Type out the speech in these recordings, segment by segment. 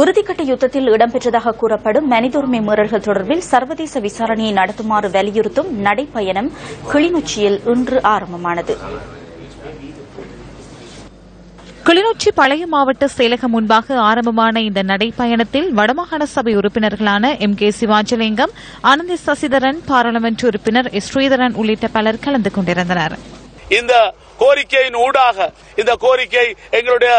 உறுதிக்கட்ட யுத்தத்தில் இடம்பெற்றதாக கூறப்படும் மனித உரிமை மீறல்கள் தொடர்பில் சர்வதேச விசாரணையை நடத்துமாறு வலியுறுத்தும் நடைப்பயணம் கிளிநொச்சியில் இன்று ஆரம்பமானது. கிளிநொச்சி பழைய மாவட்ட செயலகம் முன்பாக ஆரம்பமான இந்த நடைப்பயணத்தில் வடமாகாண சபை உறுப்பினர்களான எம் கே சிவாஜலிங்கம் ஆனந்தி சசிதரன் பாராளுமன்ற உறுப்பினர் எஸ் ஸ்ரீதரன் உள்ளிட்ட பலர் கலந்து கொண்டிருந்தனர். இந்த கோரிக்கையின் ஊடாக இந்த கோரிக்கை எங்களுடைய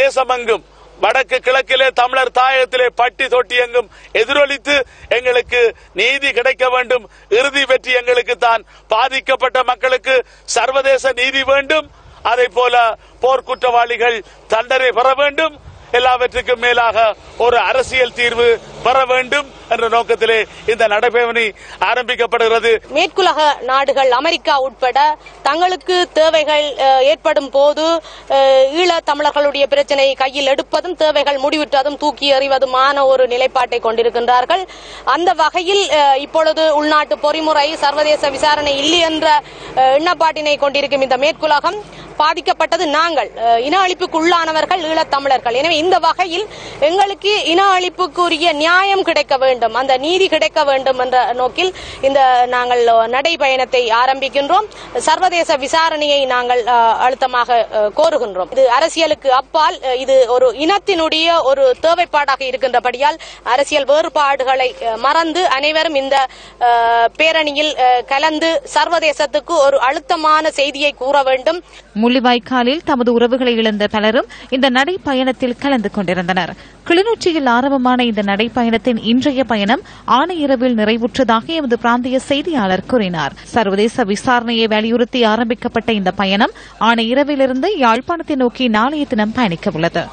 தேசமெங்கும் வடக்கு கிழக்கிலே தமிழர் தாயகத்திலே பட்டி தொட்டி எங்கும் எதிரொலித்து எங்களுக்கு நீதி கிடைக்க வேண்டும். இறுதி வெற்றி எங்களுக்கு தான் பாதிக்கப்பட்ட மக்களுக்கு சர்வதேச நீதி வேண்டும். அதே போல போர்க்குற்றவாளிகள் தண்டனை பெற வேண்டும். எல்லாவற்றுக்கும் மேலாக ஒரு அரசியல் தீர்வு பெற வேண்டும் என்ற நோக்கத்திலே இந்த நடைபயணி ஆரம்பிக்கப்படுகிறது. மேற்குலக நாடுகள் அமெரிக்கா உட்பட தங்களுக்கு தேவைகள் ஏற்படும் போது ஈழ தமிழர்களுடைய பிரச்சனை கையில் எடுப்பதும் தேவைகள் முடிவிட்டதும் தூக்கி எறிவதுமான ஒரு நிலைப்பாட்டை கொண்டிருக்கின்றார்கள். அந்த வகையில் இப்பொழுது உள்நாட்டு பொறிமுறை சர்வதேச விசாரணை இல்லை என்ற எண்ணப்பாட்டினை கொண்டிருக்கும் இந்த மேற்குலகம் பாதிக்கப்பட்டது நாங்கள். இன அழிப்புக்குள்ளானவர்கள் ஈழத்தமிழர்கள். எனவே இந்த வகையில் எங்களுக்கு இன அழிப்புக்குரிய நியாயம் கிடைக்க வேண்டும். அந்த நீதி கிடைக்க வேண்டும் என்ற நோக்கில் இந்த நாங்கள் நடைபயணத்தை ஆரம்பிக்கின்றோம். சர்வதேச விசாரணையை நாங்கள் அஹ், அழுத்தமாக கோருகின்றோம். இது அரசியலுக்கு அப்பால் இது ஒரு இனத்தினுடைய ஒரு தேவைப்பாடாக இருக்கின்றபடியால் அரசியல் வேறுபாடுகளை மறந்து அனைவரும் இந்த பேரணியில் அஹ், கலந்து சர்வதேசத்துக்கு ஒரு அழுத்தமான செய்தியை கூற வேண்டும். முள்ளிவாய்க்காலில் தமது உறவுகளை இழந்த பலரும் இந்த நடைப்பயணத்தில் கலந்து கொண்டிருந்தனர். கிளிநொச்சியில் ஆரம்பமான இந்த நடைப்பயணத்தின் இன்றைய பயணம் ஆணையரவில் நிறைவுற்றதாக எமது பிராந்திய செய்தியாளர் கூறினார். சர்வதேச விசாரணையை வலியுறுத்தி ஆரம்பிக்கப்பட்ட இந்த பயணம் ஆணையரவிலிருந்து யாழ்ப்பாணத்தை நோக்கி நாளைய தினம் பயணிக்க உள்ளது